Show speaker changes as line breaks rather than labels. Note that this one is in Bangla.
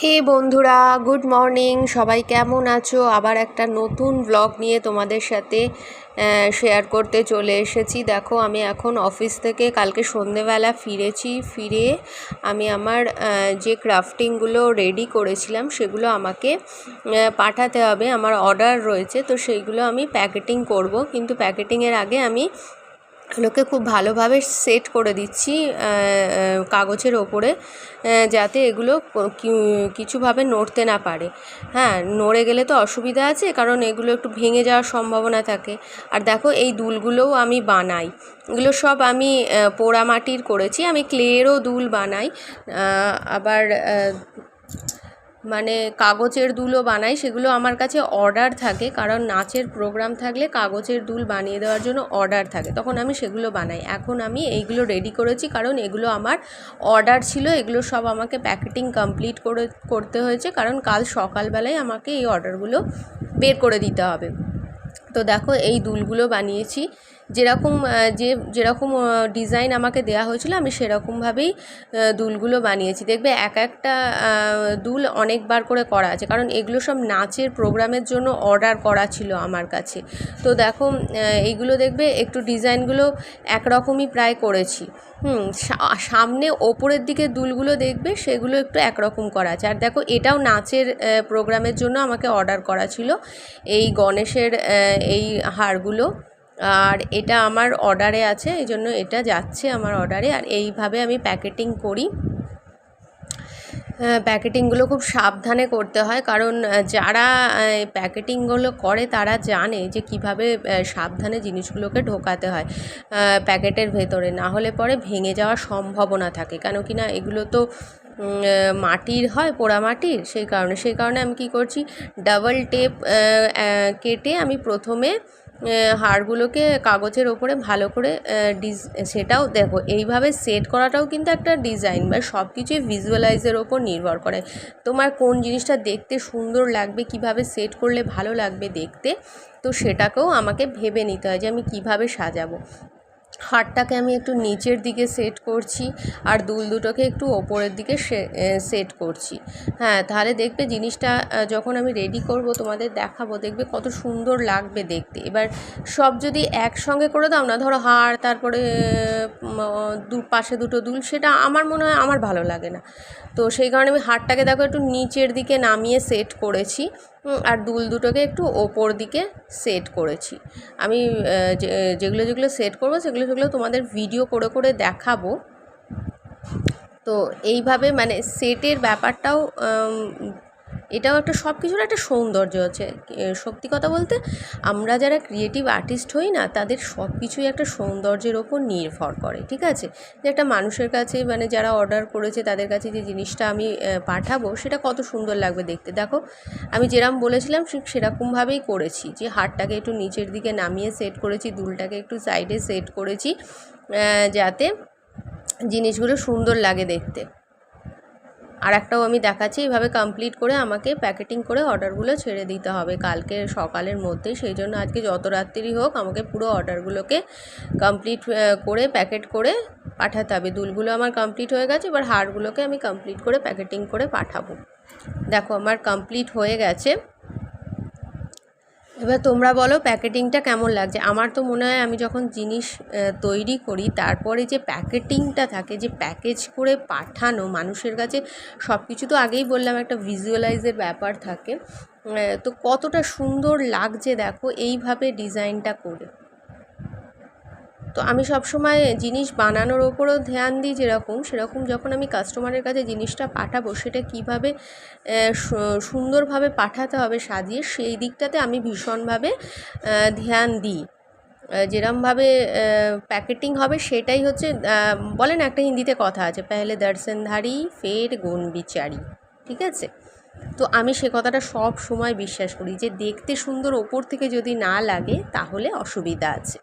হে বন্ধুরা, গুড মর্নিং। সবাই কেমন আছো? আবার একটা নতুন ব্লগ নিয়ে তোমাদের সাথে শেয়ার করতে চলে এসেছি। দেখো, আমি এখন অফিস থেকে কালকে সন্ধেবেলা ফিরেছি। ফিরে আমি আমার যে ক্রাফটিংগুলো রেডি করেছিলাম, সেগুলো আমাকে পাঠাতে হবে। আমার অর্ডার রয়েছে, তো সেইগুলো আমি প্যাকেটিং করব। কিন্তু প্যাকেটিংয়ের আগে আমি এগুলোকে খুব ভালোভাবে সেট করে দিচ্ছি কাগজের ওপরে যাতে এগুলো কিছুভাবে নড়তে না পারে। হ্যাঁ নড়ে গেলে তো অসুবিধা আছে, কারণ এগুলো একটু ভেঙে যাওয়ার সম্ভাবনা থাকে। আর দেখো, এই দুলগুলোও আমি বানাই। এগুলো সব আমি পোড়ামাটির করেছি। আমি ক্লেরও দুল বানাই। আবার মানে কাগজের দুলও বানাই, সেগুলো আমার কাছে অর্ডার থাকে, কারণ নাচের প্রোগ্রাম থাকলে কাগজের দুল বানিয়ে দেওয়ার জন্য অর্ডার থাকে। তখন আমি সেগুলো বানাই। এখন আমি এইগুলো রেডি করেছি, কারণ এগুলো আমার অর্ডার ছিল, এগুলো সব আমাকে প্যাকেটিং কমপ্লিট করে, করতে হয়েছে, কারণ কাল সকালবেলায় আমাকে এই অর্ডারগুলো বের করে দিতে হবে। তো দেখো, এই দুলগুলো বানিয়েছি। যেরকম যে, যেরকম ডিজাইন আমাকে দেওয়া হয়েছিল, আমি সেরকমভাবেই দুলগুলো বানিয়েছি। দেখবে এক একটা দুল অনেকবার করে করা আছে, কারণ এগুলো সব নাচের প্রোগ্রামের জন্য অর্ডার করা ছিল আমার কাছে। তো দেখো এইগুলো দেখবে একটু ডিজাইনগুলো একরকমই প্রায় করেছি। হুম সামনে ওপরের দিকে দুলগুলো দেখবে, সেগুলো একটু একরকম করা আছে। আর দেখো, এটাও নাচের প্রোগ্রামের জন্য আমাকে অর্ডার করা ছিল, এই গণেশের এই হারগুলো। আর এটা আমার অর্ডারে আছে এই জন্য এটা যাচ্ছে আমার অর্ডারে আর এইভাবে আমি প্যাকেটিং করি। প্যাকেটিংগুলো খুব সাবধানে করতে হয়, কারণ যারা প্যাকেটিংগুলো করে তারা জানে যে কীভাবে সাবধানে জিনিসগুলোকে ঢোকাতে হয় প্যাকেটের ভেতরে। না হলে পরে ভেঙে যাওয়ার সম্ভাবনা থাকে, কেন কি না এগুলো তো মাটির হয়, পোড়া মাটির, সেই কারণে সেই কারণে আমি কী করছি ডাবল টেপ কেটে আমি প্রথমে হাড়গুলোকে কাগজের ওপরে ভালো করে ডিজ, সেটাও দেখো, এইভাবে সেট করাটাও কিন্তু একটা ডিজাইন বা সব কিছুই ভিজুয়ালাইজের ওপর নির্ভর করে। তোমার কোন জিনিসটা দেখতে সুন্দর লাগবে, কীভাবে সেট করলে ভালো লাগবে দেখতে, তো সেটাকেও আমাকে ভেবে নিতে হয় যে আমি কীভাবে সাজাবো। হারটাকে আমি একটু নিচের দিকে সেট করছি আর দুল দুটোকে একটু ওপরের দিকে সেট করছি। হ্যাঁ তাহলে দেখবে জিনিসটা যখন আমি রেডি করব তোমাদের দেখাবো, দেখবে কত সুন্দর লাগবে দেখতে। এবার সব যদি একসঙ্গে করে দাও না, ধরো হার তারপরে দু, পাশে দুটো দুল, সেটা আমার মনে হয় আমার ভালো লাগে না। তো সেই কারণে আমি হারটাকে দেখো একটু নিচের দিকে নামিয়ে সেট করেছি। আর দুল দুটোকে একটু ওপর দিকে সেট করেছি। আমি যেগুলো যেগুলো সেট করব, সেগুলো সেগুলো তোমাদের ভিডিও করে করে দেখাবো। তো এইভাবে মানে সেটের ব্যাপারটাও এটাও একটা সব কিছুর একটা সৌন্দর্য আছে। সত্যি কথা বলতে আমরা যারা ক্রিয়েটিভ আর্টিস্ট হই না, তাদের সব কিছুই একটা সৌন্দর্যের ওপর নির্ভর করে, ঠিক আছে? যে একটা মানুষের কাছে মানে যারা অর্ডার করেছে, তাদের কাছে যে জিনিসটা আমি পাঠাবো, সেটা কত সুন্দর লাগবে দেখতে। দেখো, আমি যেরকম বলেছিলাম ঠিক সেরকমভাবেই করেছি যে হাটটাকে একটু নিচের দিকে নামিয়ে সেট করেছি, দুলটাকে একটু সাইডে সেট করেছি যাতে জিনিসগুলো সুন্দর লাগে দেখতে। আর একটাও আমি দেখাচ্ছি, এইভাবে কমপ্লিট করে আমাকে প্যাকেটিং করে অর্ডারগুলো ছেড়ে দিতে হবে কালকে সকালের মধ্যে। সেই জন্য আজকে যত রাত্রি হোক আমাকে পুরো অর্ডারগুলোকে কমপ্লিট করে প্যাকেট করে পাঠাতে হবে। দুলগুলো আমার কমপ্লিট হয়ে গেছে, এবার হারগুলোকে আমি কমপ্লিট করে প্যাকেটিং করে পাঠাবো। দেখো আমার কমপ্লিট হয়ে গেছে। এবার তোমরা বলো প্যাকেটিংটা কেমন লাগছে? আমার তো মনে হয় আমি যখন জিনিস তৈরি করি, তারপরে যে প্যাকেটিংটা থাকে, যে প্যাকেজ করে পাঠানো মানুষের কাছে সব কিছু তো আগেই বললাম একটা ভিজুয়ালাইজের ব্যাপার থাকে। তো কতটা সুন্দর লাগছে দেখো, এইভাবে ডিজাইনটা করে। তো আমি সবসময় জিনিস বানানোর ওপরও ধ্যান দিই যেরকম, সেরকম যখন আমি কাস্টমারের কাছে জিনিসটা পাঠাবো, সেটা কীভাবে সুন্দরভাবে পাঠাতে হবে সাজিয়ে, সেই দিকটাতে আমি ভীষণভাবে ধ্যান দিই। যেরমভাবে প্যাকেটিং হবে সেটাই হচ্ছে বলেন একটা হিন্দিতে কথা আছে, পেহলে দর্শনধারী ফের গুণ বিচারি ঠিক আছে? তো আমি সে কথাটা সব সময় বিশ্বাস করি যে, দেখতে সুন্দর ওপর থেকে যদি না লাগে, তাহলে অসুবিধা আছে।